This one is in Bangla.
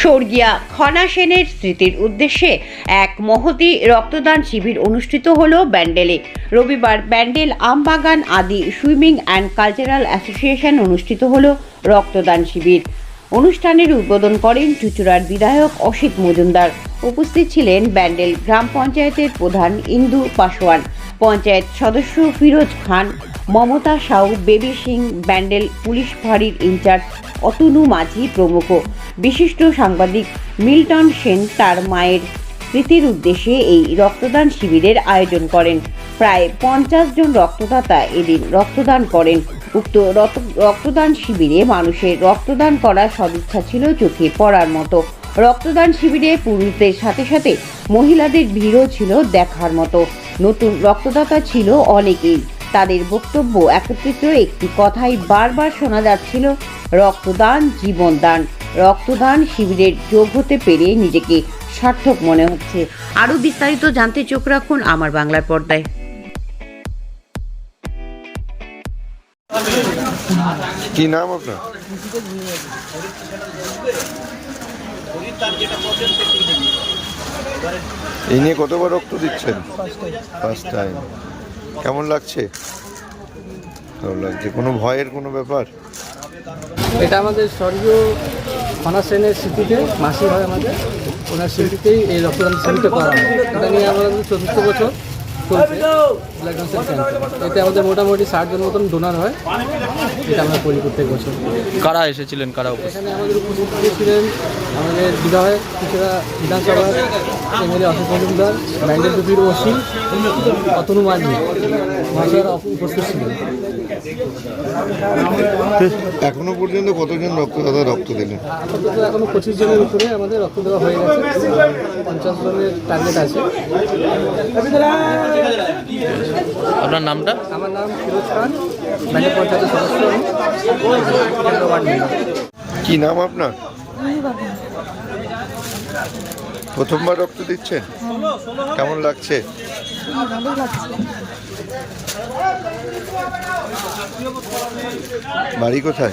স্বর্গীয়া খনা সেনের স্মৃতির উদ্দেশ্যে এক মহতি রক্তদান শিবির অনুষ্ঠিত হল ব্যান্ডেলে। রবিবার ব্যান্ডেল, আমবাগান আদি সুইমিং অ্যান্ড কালচারাল অ্যাসোসিয়েশন অনুষ্ঠিত হল রক্তদান শিবির। অনুষ্ঠানের উদ্বোধন করেন চুচুড়ার বিধায়ক অসিত মজুমদার। উপস্থিত ছিলেন ব্যান্ডেল গ্রাম পঞ্চায়েতের প্রধান ইন্দু পাসওয়ান পঞ্চায়েত সদস্য ফিরোজ খান, মমতা সাউ, বেবি সিং, ব্যান্ডেল পুলিশ ফাঁড়ির ইনচার্জ অতনু মাঝি প্রমুখ। বিশিষ্ট সাংবাদিক মিল্টন সেন তার মায়ের স্মৃতির উদ্দেশ্যে এই রক্তদান শিবিরের আয়োজন করেন। প্রায় পঞ্চাশ জন রক্তদাতা এদিন রক্তদান করেন। উক্ত রক্তদান শিবিরে মানুষের রক্তদান করার সদিচ্ছা ছিল চোখে পড়ার মতো। রক্তদান শিবিরে পুরুষদের সাথে সাথে মহিলাদের ভিড়ও ছিল দেখার মতো। নতুন রক্তদাতা ছিল অনেকেই। তাদের বক্তব্য একত্রিত একটি কথাই বারবার শোনা যাচ্ছিল, রক্তদান জীবনদান। রক্তদান শিবিরের যোগ হতে পেরে নিজেকে সার্থক মনে হচ্ছে। আরও বিস্তারিত জানতে চোখ রাখুন আমার বাংলার পর্দায়। কি নাম আপনার? এই নিয়ে কতবার রক্ত দিচ্ছেন? ফার্স্ট টাইম কেমন লাগছে? ভালো লাগছে। কোনো ভয়ের কোনো ব্যাপার? এটা আমাদের স্বর্গীয় খনা সেনের স্মৃতিতে, মাসি হয় আমাদের, ওনার স্মৃতিতেই এই রক্তদান শিবিরটা করা হয়। এটা নিয়ে আমাদের চতুর্থ বছর। চলছে। ব্লাড ডোনেশন ক্যাম্প এতে আমাদের মোটামুটি ষাট জন মতন ডোনার হয়। এটা আমরা করি প্রত্যেক বছর। কারা এসেছিলেন? কারা উপস্থিত? এখানে আমাদের উপস্থিত ছিলেন আমাদের বিধায়ক কিছুটা বিধানসভার এমএলএ অশোক মজুমদার ব্যান্ডেল টুপির ওসি অতনু মাঝি মহাশয়রা উপস্থিত ছিলেন। এখনও পর্যন্ত কতজন রক্তদাতা রক্ত দিলেন? আপাতত এখনও পঁচিশ জনের উপরে আমাদের রক্ত দেওয়া হয়ে গেছে। পঞ্চাশ জনের টার্গেট আছে। আপনার নামটা? আমার নাম ফিরোজ খান ব্যান্ডেল পঞ্চায়েতের সদস্য। কি নাম আপনার? প্রথমবার রক্ত দিচ্ছেন কেমন লাগছে? বাড়ি কোথায়?